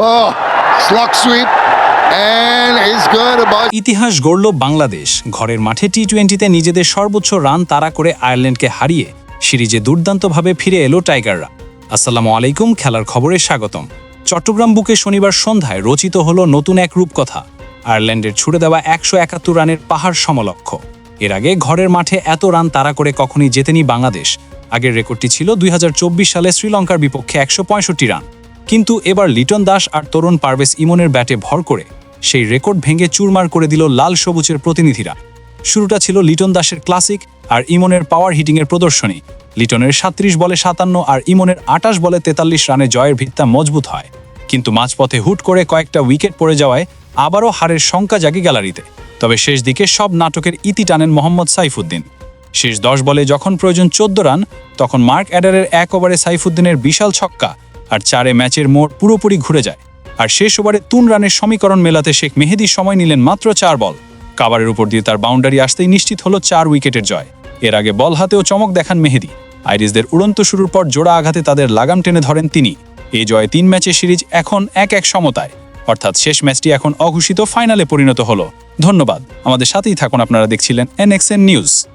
Oh, ইতিহাস গড়ল বাংলাদেশ। ঘরের মাঠে টি টোয়েন্টিতে নিজেদের সর্বোচ্চ রান তাড়া করে আয়ারল্যান্ডকে হারিয়ে সিরিজে দুর্দান্তভাবে ফিরে এলো টাইগাররা। আসসালামু আলাইকুম খেলার খবরে স্বাগতম। চট্টগ্রাম বুকে শনিবার সন্ধ্যায় রচিত হলো নতুন এক রূপকথা আয়ারল্যান্ডের ছুড়ে দেওয়া একশো একাত্তর রানের পাহাড় সমলক্ষ। এর আগে ঘরের মাঠে এত রান তাড়া করে কখনই জেতেনি বাংলাদেশ। আগের রেকর্ডটি ছিল দুই হাজার চব্বিশ সালে শ্রীলঙ্কার বিপক্ষে একশো পঁয়ষট্টি রান। কিন্তু এবার লিটন দাস আর তরুণ পারভেজ ইমনের ব্যাটে ভর করে সেই রেকর্ড ভেঙে চুরমার করে দিল লাল সবুজের প্রতিনিধিরা। শুরুটা ছিল লিটন দাসের ক্লাসিক আর ইমনের পাওয়ার হিটিংয়ের প্রদর্শনী। লিটনের সাত্রিশ বলে সাতান্ন আর ইমনের আটাশ বলে তেতাল্লিশ রানে জয়ের ভিত্তা মজবুত হয়। কিন্তু মাঝপথে হুট করে কয়েকটা উইকেট পড়ে যাওয়ায় আবারও হারের শঙ্কা জাগে গ্যালারিতে। তবে শেষ দিকে সব নাটকের ইতি টানেন মোহাম্মদ সাইফুদ্দিন। শেষ দশ বলে যখন প্রয়োজন চোদ্দ রান, তখন মার্ক অ্যাডারের এক ওভারে সাইফুদ্দিনের বিশাল ছক্কা আর চারে ম্যাচের মোড় পুরোপুরি ঘুরে যায়। আর শেষ ওভারে তুন রানের সমীকরণ মেলাতে শেখ মেহেদি সময় নিলেন মাত্র চার বল। কাবারের উপর দিয়ে তার বাউন্ডারি আসতেই নিশ্চিত হলো চার উইকেটের জয়। এর আগে বল হাতেও চমক দেখান মেহেদি। আইরিশদের উড়ন্ত শুরুর পর জোড়া আঘাতে তাদের লাগাম টেনে ধরেন তিনি। এই জয়ে তিন ম্যাচের সিরিজ এখন এক এক সমতায়। অর্থাৎ শেষ ম্যাচটি এখন অঘোষিত ফাইনালে পরিণত হলো। ধন্যবাদ। আমাদের সাথেই থাকুন আপনারা দেখছিলেন এনএক্সএন নিউজ।